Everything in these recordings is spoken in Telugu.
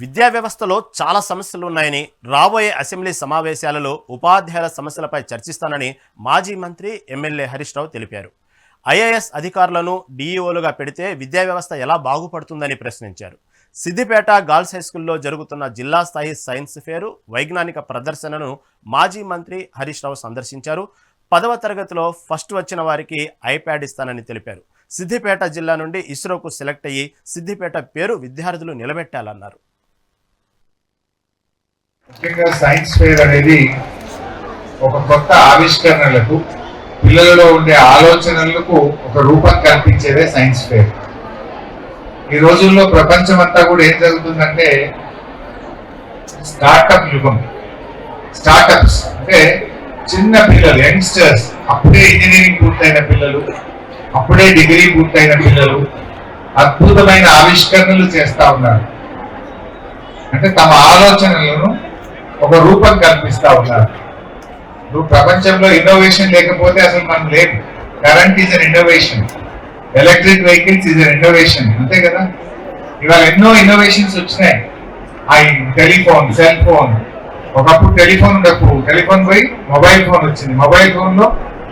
విద్యా వ్యవస్థలో చాలా సమస్యలు ఉన్నాయని రాబోయే అసెంబ్లీ సమావేశాలలో ఉపాధ్యాయుల సమస్యలపై చర్చిస్తానని మాజీ మంత్రి ఎమ్మెల్యే హరీష్ రావు తెలిపారు. ఐఏఎస్ అధికారులను డీఈఓలుగా పెడితే విద్యా వ్యవస్థ ఎలా బాగుపడుతుందని ప్రశ్నించారు. సిద్దిపేట గర్ల్స్ హైస్కూల్లో జరుగుతున్న జిల్లా స్థాయి సైన్స్ ఫేరు వైజ్ఞానిక ప్రదర్శనను మాజీ మంత్రి హరీష్ రావు సందర్శించారు. పదవ తరగతిలో ఫస్ట్ వచ్చిన వారికి ఐప్యాడ్ ఇస్తానని తెలిపారు. సిద్దిపేట జిల్లా నుండి ఇస్రోకు సెలెక్ట్ అయ్యి సిద్దిపేట పేరు విద్యార్థులు నిలబెట్టాలన్నారు. ముఖ్యంగా సైన్స్ ఫేర్ అనేది ఒక కొత్త ఆవిష్కరణలకు పిల్లలలో ఉండే ఆలోచనలకు ఒక రూపం కల్పించేదే సైన్స్ ఫేర్ ఈ రోజుల్లో ప్రపంచం అంతా కూడా ఏం జరుగుతుందంటే స్టార్టప్ యుగం. స్టార్టప్స్ అంటే చిన్న పిల్లలు యంగ్స్టర్స్ అప్పుడే ఇంజనీరింగ్ పూర్తయిన పిల్లలు అప్పుడే డిగ్రీ పూర్తయిన పిల్లలు అద్భుతమైన ఆవిష్కరణలు చేస్తా ఉన్నారు. అంటే తమ ఆలోచనలను ఒక రూపం కల్పిస్తా ఉన్నారు. ఇప్పుడు ప్రపంచంలో ఇన్నోవేషన్ లేకపోతే అసలు మనం లేదు. Current is an innovation electric vehicles is an innovation అంతే కదా? ఇవాళ ఎన్నో ఇన్నోవేషన్స్ వచ్చినాయి. ఆ టెలిఫోన్ సెల్ ఫోన్ ఒకప్పుడు టెలిఫోన్ ఉండకు టెలిఫోన్ పోయి మొబైల్ ఫోన్ వచ్చింది. మొబైల్ ఫోన్లో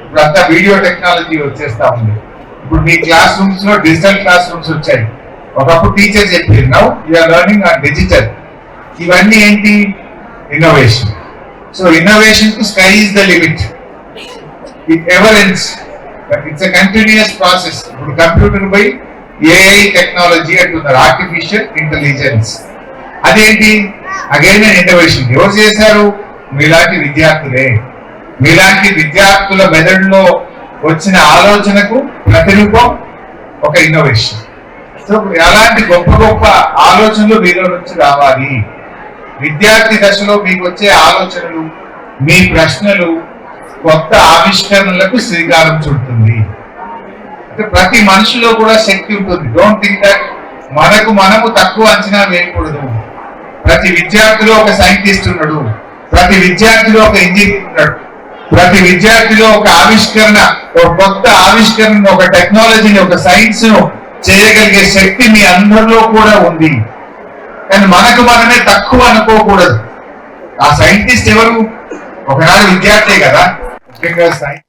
ఇప్పుడు అంతా వీడియో టెక్నాలజీ వచ్చేస్తా ఉంది. ఇప్పుడు మీ క్లాస్ రూమ్స్లో డిజిటల్ క్లాస్ రూమ్స్ వచ్చాయి. ఒకప్పుడు టీచర్ చెప్పారు now you're learning on digital ఇవన్నీ ఏంటి? Innovation so ఇన్నోవేషన్కు sky is the limit it ever ends it's a continuous process ఇప్పుడు కంప్యూటర్ పై ఏఐ టెక్నాలజీ అంటున్నారు. ఆర్టిఫిషియల్ ఇంటెలిజెన్స్ అదేంటి? అగైన్ ఇన్నోవేషన్ ఎవరు చేశారు? మీలాంటి విద్యార్థులే. మీలాంటి విద్యార్థుల మెదడులో వచ్చిన ఆలోచనకు ప్రతిరూపం ఒక ఇన్నోవేషన్ సో అలాంటి గొప్ప గొప్ప ఆలోచనలు మీలో నుంచి రావాలి. విద్యార్థి దశలో మీకు వచ్చే ఆలోచనలు మీ ప్రశ్నలు కొత్త ఆవిష్కరణలకు శ్రీకారం చుడుతుంది. అంటే ప్రతి మనిషిలో కూడా శక్తి ఉంటుంది. డోంట్ థింక్ దట్ మనకు మనము తక్కువ అంచనా వేయకూడదు. ప్రతి విద్యార్థిలో ఒక సైంటిస్ట్ ఉన్నాడు. ప్రతి విద్యార్థిలో ఒక ఇంజనీర్ ఉన్నాడు. ప్రతి విద్యార్థిలో ఒక ఆవిష్కరణ ఒక కొత్త ఆవిష్కరణ ఒక టెక్నాలజీని ఒక సైన్స్ను చేయగలిగే శక్తి మీ అందరిలో కూడా ఉంది. కానీ మనకు మనమే తక్కువ అనుకోకూడదు. ఆ సైంటిస్ట్ ఎవరు? ఒకనాడు విద్యార్థే కదా. ముఖ్యంగా సైన్స్